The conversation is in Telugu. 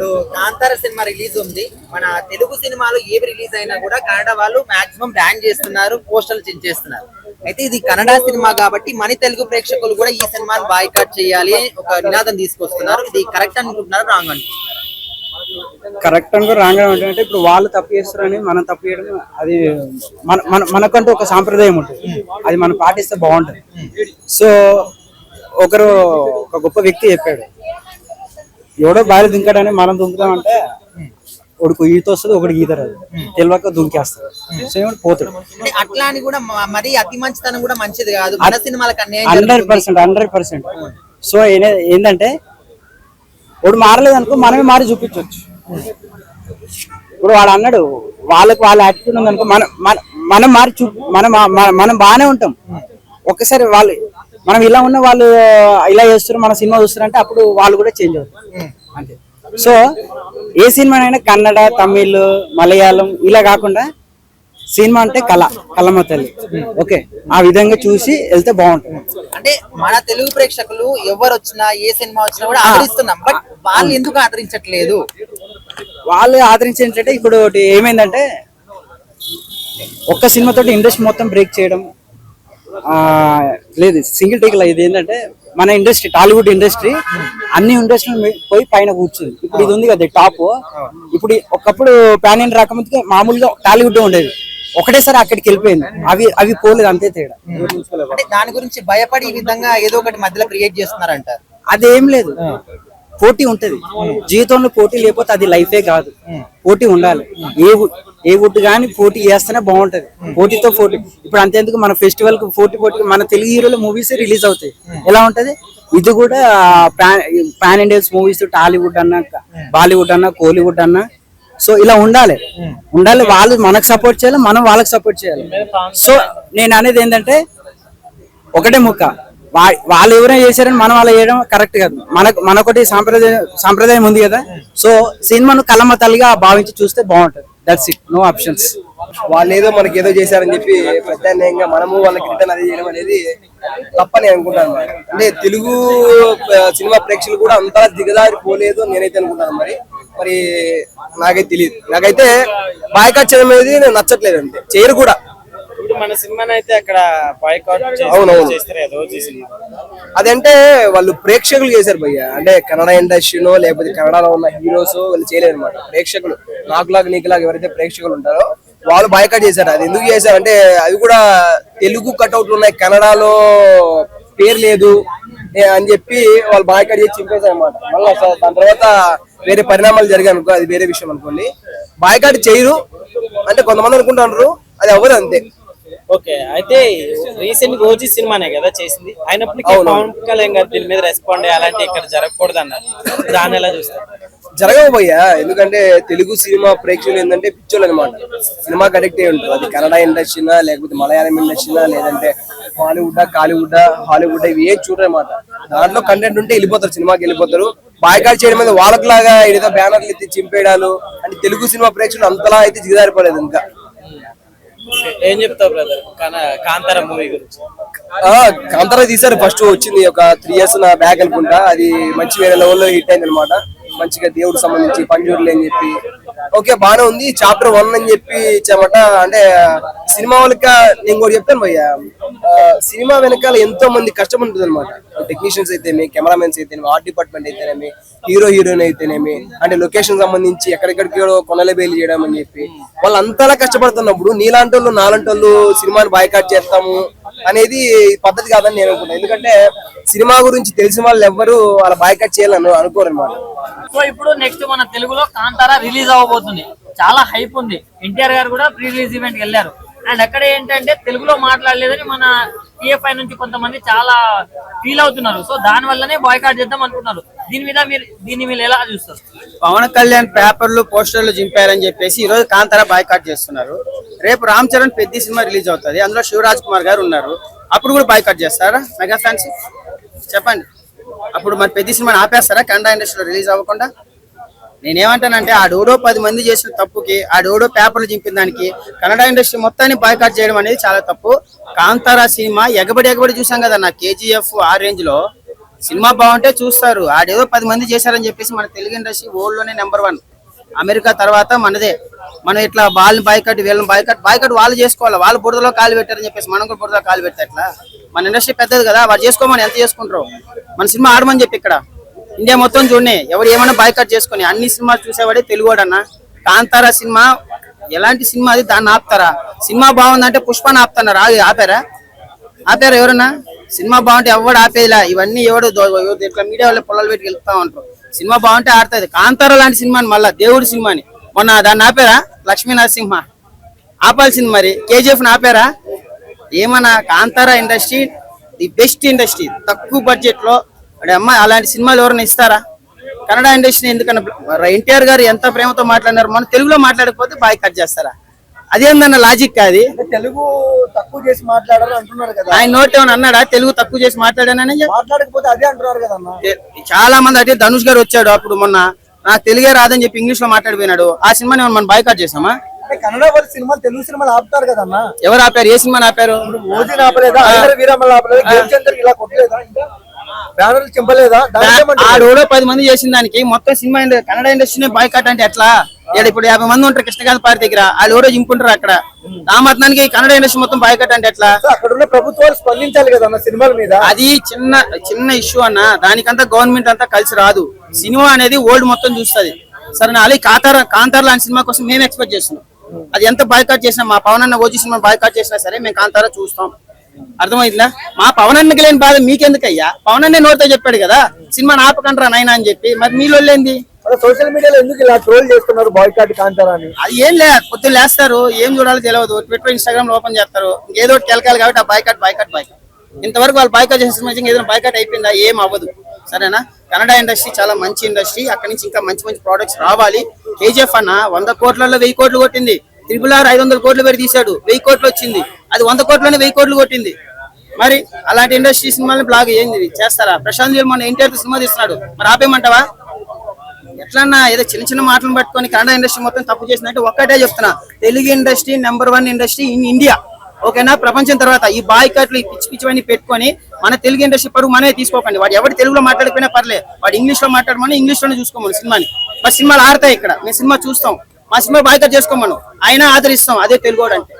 ఇప్పుడు కాంతార సినిమా రిలీజ్ ఉంది. మన తెలుగు సినిమాలు ఏవి రిలీజ్ అయినా కూడా కన్నడ వాళ్ళు మాక్సిమం బ్యాన్ చేస్తున్నారు పోస్టర్లు చించేస్తున్నారు. అయితే ఇది కన్నడ సినిమా కాబట్టి మన తెలుగు ప్రేక్షకులు కూడా ఈ సినిమాని బాయ్కాట్ చేయాలి ఒక నినాదం తీసుకొస్తున్నారు. ఇది కరెక్ట్ అనుకుంటున్నారు రాంగ్ అనుకుంటున్నారు? కరెక్ట్ అనుకో రాంగ్ అంటే ఇప్పుడు వాళ్ళు తప్పు చేస్తారని మనం తప్పు చేయడం అది మన మన మనకంటూ ఒక సాంప్రదాయం ఉంటుంది. అది మనం పాటిస్తే బాగుంటుంది. సో ఒకరు ఒక గొప్ప వ్యక్తి చెప్పాడు. ఎవడో బాగా దుంకాడని మనం దుంకుతామంటే ఒకడికి ఈత వస్తుంది ఒకడికి ఈత రాదు. తెలియక దుంకేస్తాడు. సో పోతాడు. అంటే అట్లా అని కూడా మరి అతి మంచితనం కూడా మంచిది కాదు. మన సినిమాలకు hundred. Percent hundred percent. So ఏంటంటే వాడు మారలేదు అనుకో మనమే మారి చూపించవచ్చు ఇప్పుడు వాడు అన్నాడు వాళ్ళకి వాళ్ళ యాటిట్యూడ్ ఉంది అనుకో మనం మన- మారి చూ మనం మన- మనం బాగానే ఉంటాం. ఒక్కసారి వాళ్ళు మనం ఇలా ఉన్న వాళ్ళు ఇలా చేస్తారు మన సినిమా చూస్తారంటే అప్పుడు వాళ్ళు కూడా చేంజ్ అవుతారు. అంతే. సో ఏ సినిమానైనా కన్నడ తమిళ్ మలయాళం ఇలా కాకుండా సినిమా అంటే కళ కళమ్మ తల్లి. ఓకే. ఆ విధంగా చూసి వెళ్తే బాగుంటుంది. అంటే మన తెలుగు ప్రేక్షకులు ఎవరు వచ్చినా ఏ సినిమా వచ్చినా కూడా ఆదరిస్తున్నాం. బట్ వాళ్ళు ఎందుకు ఆదరించట్లేదు? వాళ్ళు ఆదరించేంటంటే ఇప్పుడు ఏమైందంటే ఒక్క సినిమాతో ఇండస్ట్రీ మొత్తం బ్రేక్ చేయడం లేదు సింగిల్ టేక్ ఇది ఏంటంటే మన ఇండస్ట్రీ టాలీవుడ్ ఇండస్ట్రీ అన్ని ఇండస్ట్రీలు పోయి పైన కూర్చుంది. ఇప్పుడు ఇది ఉంది కదా టాప్ ఇప్పుడు ఒకప్పుడు ప్యాన్ ఇండియా రాకముందుకే మామూలుగా టాలీవుడ్ ఉండేది. ఒకటేసారి అక్కడికి వెళ్ళిపోయింది. అవి అవి పోలేదు అంతే తేడా. అంటే దాని గురించి భయపడి ఈ విధంగా ఏదో ఒకటి మధ్యలో క్రియేట్ చేస్తున్నారంటారు అదేం లేదు. పోటీ ఉంటది. జీవితంలో పోటీ లేకపోతే అది లైఫే కాదు. పోటీ ఉండాలి. ఏ ఏ వుడ్ కానీ పోటీ చేస్తేనే బాగుంటది. పోటీతో పోటీ. ఇప్పుడు అంతేందుకు మన ఫెస్టివల్కు పోటీ పోటీ మన తెలుగు హీరోల మూవీస్ రిలీజ్ అవుతాయి. ఎలా ఉంటది? ఇది కూడా పాన్ ఇండియన్స్ మూవీస్ టాలీవుడ్ అన్నా బాలీవుడ్ అన్నా కోలీవుడ్ అన్నా. సో ఇలా ఉండాలి. ఉండాలి. వాళ్ళు మనకు సపోర్ట్ చేయాలి మనం వాళ్ళకి సపోర్ట్ చేయాలి. సో నేను అనేది ఏంటంటే ఒకటే ముక్క. వా- వాళ్ళు ఎవరైనా చేశారని మనం అలా చేయడం కరెక్ట్ కాదు. మనకు మనకొకటి సాంప్రదాయం సాంప్రదాయం ఉంది కదా. సో సినిమాను కలమ తల్లిగా భావించి చూస్తే బాగుంటుంది. దట్స్ ఇట్ నో ఆప్షన్స్ వాళ్ళు ఏదో మనకి ఏదో చేశారని చెప్పి ప్రత్యామ్నాయంగా మనము వాళ్ళకి రిటర్న్ అది చేయడం అనేది తప్పని అనుకుంటాను. అంటే తెలుగు సినిమా ప్రేక్షకులు కూడా అంతలా దిగదారి పోలేదు అని నేనైతే అనుకుంటాను మరి. మరి నాకైతే తెలియదు నాకైతే బాయ్కాట్ చేయడం అనేది నాకు నచ్చట్లేదు అంతే. చేయరు కూడా. ఇప్పుడు మన సినిమాని అయితే అక్కడ బాయ్కాట్ అవునవును. అదంటే వాళ్ళు ప్రేక్షకులు చేశారు భయ్య. అంటే కన్నడ ఇండస్ట్రీనో లేకపోతే కన్నడలో ఉన్న హీరోస్ వాళ్ళు చేయలేరు అనమాట ప్రేక్షకులు. నాకులాగా నీకులాగా ఎవరైతే ప్రేక్షకులు ఉంటారో వాళ్ళు బాయ్కాట్ చేశారు. అది ఎందుకు చేశారు అంటే అవి కూడా తెలుగు కట్అవుట్లు ఉన్నాయి. కన్నడలో పేరు లేదు అని చెప్పి వాళ్ళు బాయ్కాట్ చేసి చింపేశారు అనమాట మళ్ళీ దాని తర్వాత వేరే పరిణామాలు జరిగాయి అనుకో అది వేరే విషయం అనుకోండి. బాయ్కాట్ చేయరు. అంటే కొంతమంది అనుకుంటున్నారు అది అవ్వదు అంతే. ఓకే అయితే రీసెంట్గా ఓజీ సినిమానే కదా చేసింది. అయినప్పటికీ. పవన్ కళ్యాణ్ గారు దీని మీద రెస్పాండ్ అలాంటి ఇక్కడ జరగకూడదు అన్నారు దాన్ని ఎలా చూస్తారు? జరగవు భయ్యా ఎందుకంటే తెలుగు సినిమా ప్రేక్షకులు ఏంటంటే పిచ్చోళ్ళు అనమాట సినిమా కనెక్ట్ అయి ఉంటారు. అది కన్నడ ఇండస్ట్రీనా లేకపోతే మలయాళం ఇండస్ట్రీనా లేదంటే బాలీవుడ్ కాలీవుడ్ హాలీవుడ్ ఇవి ఏం చూడరు అనమాట దాంట్లో కంటెంట్ ఉంటే వెళ్ళిపోతారు సినిమాకి వెళ్ళిపోతారు. బాయ్కాట్ చేయడం మీద వాళ్ళకి లాగా ఏదో బ్యానర్లు ఎత్తి చింపేయడాలు అంటే తెలుగు సినిమా ప్రేక్షకులు అంతలా అయితే దిగజారిపోలేదు ఇంకా. ఏం చెప్తావు బ్రదర్ కాంతార మూవీ గురించి. ఆ, కాంతారా తీశారు. ఫస్ట్ వచ్చింది ఒక త్రీ ఇయర్స్ నా బ్యాక్ అనుకుంటా. అది మంచి వేరే లెవెల్లో హిట్ అయింది అనమాట మంచిగా దేవుడికి సంబంధించి పంజూరులు అని చెప్పి. ఓకే బానే ఉంది. చాప్టర్ వన్ అని చెప్పి ఇచ్చామట. అంటే సినిమా వాళ్ళకి నేను కూడా చెప్తాను భయ్య. సినిమా వెనకాల ఎంతో మంది కష్టం ఉంటుంది అనమాట టెక్నీషియన్స్ అయితేనేమి కెమెరామెన్స్ అయితేనేమి ఆర్ట్ డిపార్ట్మెంట్ అయితేనేమి హీరో హీరోయిన్ అయితేనేమి అంటే లొకేషన్ సంబంధించి ఎక్కడెక్కడికి కొనలే బయలు చేయడం అని చెప్పి. వాళ్ళు అంతలా కష్టపడుతున్నప్పుడు నీలాంటి వాళ్ళు నాలంటి వాళ్ళు సినిమాని బాయ్కాట్ చేస్తాము. అనేది పద్ధతి కాదని నేను అనుకుంటాను ఎందుకంటే సినిమా గురించి తెలిసిన వాళ్ళు ఎవ్వరు వాళ్ళ బాయ్కట్ చేయాలని అనుకోరు అనమాట సో ఇప్పుడు నెక్స్ట్ మన తెలుగులో కాంతారా రిలీజ్ అవ్వబోతుంది. చాలా హైప్ ఉంది. ఎన్టీఆర్ గారు కూడా ప్రీ రిలీజ్ ఈవెంట్కి వెళ్ళారు. అండ్ అక్కడ ఏంటంటే తెలుగులో మాట్లాడలేదని మన టిఎఫ్ఐ నుంచి కొంతమంది చాలా ఫీల్ అవుతున్నారు. సో దాని వల్లనే బాయ్కాట్ చేద్దాం అనుకుంటున్నారు. దీని మీద మీరు దీన్ని మీరు ఎలా చూస్తారు? పవన్ కళ్యాణ్ పేపర్లు పోస్టర్లు చింపారని చెప్పేసి ఈ రోజు కాంతారా బాయ్కాట్ చేస్తున్నారు. రేపు రామ్ చరణ్ పెద్ద సినిమా రిలీజ్ అవుతుంది. అందులో శివరాజ్ కుమార్ గారు ఉన్నారు. అప్పుడు కూడా బాయ్కాట్ చేస్తారా? Mega fans? చెప్పండి. అప్పుడు మరి పెద్ద సినిమాని ఆపేస్తారా? కన్నడ ఇండస్ట్రీలో రిలీజ్ అవ్వకుండా? నేనేమంటానంటే ఆ డోడో పది మంది చేసిన తప్పుకి ఆ డోడో పేపర్లు చింపిన దానికి కన్నడ ఇండస్ట్రీ మొత్తాన్ని బాయ్కాట్ చేయడం అనేది చాలా తప్పు. కాంతారా సినిమా ఎగబడి ఎగబడి చూసాం కదా నా కేజీఎఫ్ ఆ రేంజ్లో. సినిమా బాగుంటే చూస్తారు. ఆడేదో పది మంది చేశారని చెప్పేసి మన తెలుగు ఇండస్ట్రీ వరల్డ్లోనే నెంబర్ వన్ అమెరికా తర్వాత మనదే. మనం ఇట్లా వాళ్ళని బాయ్కట్ వీళ్ళని బాయ్కట్ బాయ్కట్ వాళ్ళు చేసుకోవాలి? వాళ్ళు బురదలో కాలు పెట్టారని చెప్పేసి మనం కూడా బురదలో కాలు పెడతా ఇట్లా మన ఇండస్ట్రీ పెద్దది కదా వాళ్ళు చేసుకోమని ఎంత చేసుకుంటారు? మన సినిమా ఆడమని చెప్పి ఇక్కడ. ఇండియా మొత్తం చూడండి ఎవరు ఏమైనా బాయ్కట్ చేసుకొని అన్ని సినిమాలు చూసేవాడే తెలుగువాడన్న. కాంతారా సినిమా ఎలాంటి సినిమా అది దాన్ని ఆపుతారా? సినిమా బాగుందంటే పుష్పాన్ని ఆపుతున్నారు ఆగి ఆపారా? ఆపారా ఎవరన్నా? సినిమా బాగుంటే ఎవడు ఆపేదిలా? ఇవన్నీ ఎవడు ఇట్లా మీడియా వాళ్ళు పొలాలు పెట్టి వెళ్తా ఉంటారు. సినిమా బాగుంటే ఆడుతుంది. కాంతార లాంటి సినిమాని మళ్ళా దేవుడి సినిమాని. మొన్న దాన్ని ఆపారా? లక్ష్మీనరసింహ ఆపాల్సింది మరి. కేజీఎఫ్ ఆపారా? ఏమన్నా Kantara industry the best industry తక్కువ బడ్జెట్లో అంటే అమ్మ అలాంటి సినిమాలు ఎవరైనా ఇస్తారా? కన్నడ ఇండస్ట్రీ ఎందుకన్నా ఎన్టీఆర్ గారు ఎంత ప్రేమతో మాట్లాడినారు మన తెలుగులో మాట్లాడకపోతే బాయ్ కట్ చేస్తారా? అదేందన్న లాజిక్ కాదు తెలుగు తక్కువ చేసి మాట్లాడారు అంటున్నారు కదా. ఆయన నోట్ ఏమైనా అన్నాడా? తెలుగు తక్కువ చేసి మాట్లాడానని మాట్లాడకపోతే అదే అంటున్నారు కదా చాలా మంది అంటే ధనుష్ గారు వచ్చాడు అప్పుడు మొన్న. నాకు తెలుగే రాదని చెప్పి ఇంగ్లీష్లో మాట్లాడిపోయినాడు. ఆ సినిమాని మనం బాయ్కాట్ చేసామా కన్నడ వాళ్ళ సినిమాలు తెలుగు సినిమాలు ఆపుతారు కదన్నా ఎవరు ఆపారు? ఏ సినిమాని ఆపారు? ఆపలేదా? వీరమ్మలు ఆపలేదా? ఇలా కొట్టలేదా? బ్యానర్లు చింపలేదా పది మంది చేసిన దానికి మొత్తం సినిమా కన్నడ ఇండస్ట్రీనే బాయ్కాట్ అంటే ఎట్లా? ఇప్పుడు యాభై మంది ఉంటారు కృష్ణకాంత్ పార్టీ దగ్గర వాళ్ళు ఎవరో చింపుంటారు అక్కడ. ఆ మాత్రానికి కన్నడ ఇండస్ట్రీ మొత్తం బాయ్కాట్ అంటే ఎట్లా? అక్కడ ఉన్న ప్రభుత్వాలు స్పందించాలి కదా సినిమాల మీద? అది చిన్న చిన్న ఇష్యూ అన్న. దానికంతా గవర్నమెంట్ అంతా కలిసి రాదు. సినిమా అనేది ఓల్డ్ మొత్తం చూస్తది. సరే అలాగే కాంతార కాంతార లాంటి సినిమా కోసం మేము ఎక్స్పెక్ట్ చేస్తున్నాం. అది ఎంత బాయ్కాట్ చేసినా మా పవన్ అన్న ఓజీ సినిమా బాయ్కాట్ చేసినా సరే మేము కాంతార చూస్తాం. అర్థమైందా? మా పవన్ అన్నకి లేని బాధ మీకెందుకయ్యా? పవన్ అన్నే నోటితో చెప్పాడు కదా సినిమా ఆపకండ్రా నాయనా అని చెప్పి. మరి మీలో ఏంది సోషల్ మీడియాలో ఎందుకు ఇలా ట్రోల్ చేస్తున్నారు బాయ్కాట్ కాంతారా అని అది ఏం లే పొద్దున్న లేస్తారు ఏం చూడాలో తెలియదు ట్విట్టర్ ఇన్స్టాగ్రామ్లో ఓపెన్ చేస్తారు. ఏదో ఒకటి కెలకాలి కాబట్టి ఆ బాయ్కట్ బాయ్కట్ బాయ్కట్. ఇంతవరకు వాళ్ళు బాయ్కట్ చేసిన ఏదైనా బాయ్కట్ అయిపోయిందా? ఏం అవ్వదు. సరేనా? కన్నడ ఇండస్ట్రీ చాలా మంచి ఇండస్ట్రీ. అక్కడి నుంచి ఇంకా మంచి మంచి ప్రోడక్ట్స్ రావాలి. కేజీఎఫ్ అన్న వంద కోట్లలో వెయ్యి కోట్లు కొట్టింది. త్రిపుల్ ఆర్ ఐదు వందల కోట్లు పెట్టి తీశాడు. వెయ్యి కోట్లు వచ్చింది. అది వంద కోట్లోనే వెయ్యి కోట్లు కొట్టింది. మరి అలాంటి ఇండస్ట్రీ సినిమాని బ్లాగ్ ఏంది చేస్తారా? ప్రశాంత్ నీల్ మన ఎన్టీఆర్ సినిమా తీస్తున్నాడు. మరి ఆపేయమంటావా? ఎట్లన్నా ఏదో చిన్న చిన్న మాటలు పట్టుకొని కన్నడ ఇండస్ట్రీ మొత్తం తప్పు చేసినట్టు ఒక్కటే చెప్తున్నా. Telugu industry number one industry in India. ఓకేనా? ప్రపంచం తర్వాత ఈ బాయ్కట్లు ఈ పిచ్చి పిచ్చివన్నీ పెట్టుకొని మన తెలుగు ఇండస్ట్రీ పరువు మనమే తీసుకోకండి. వాడు ఎవరు తెలుగులో మాట్లాడకపోయినా పర్లేదు వాడు ఇంగ్లీష్లో మాట్లాడమని ఇంగ్లీష్లోనే చూసుకోమని సినిమాని. బట్ సినిమాలు ఆడతాయి ఇక్కడ. మేము సినిమా చూస్తాం. మా సినిమా బాయ్కట్ చేసుకోమను. అయినా ఆదరిస్తాం. అదే తెలుగు అంటే.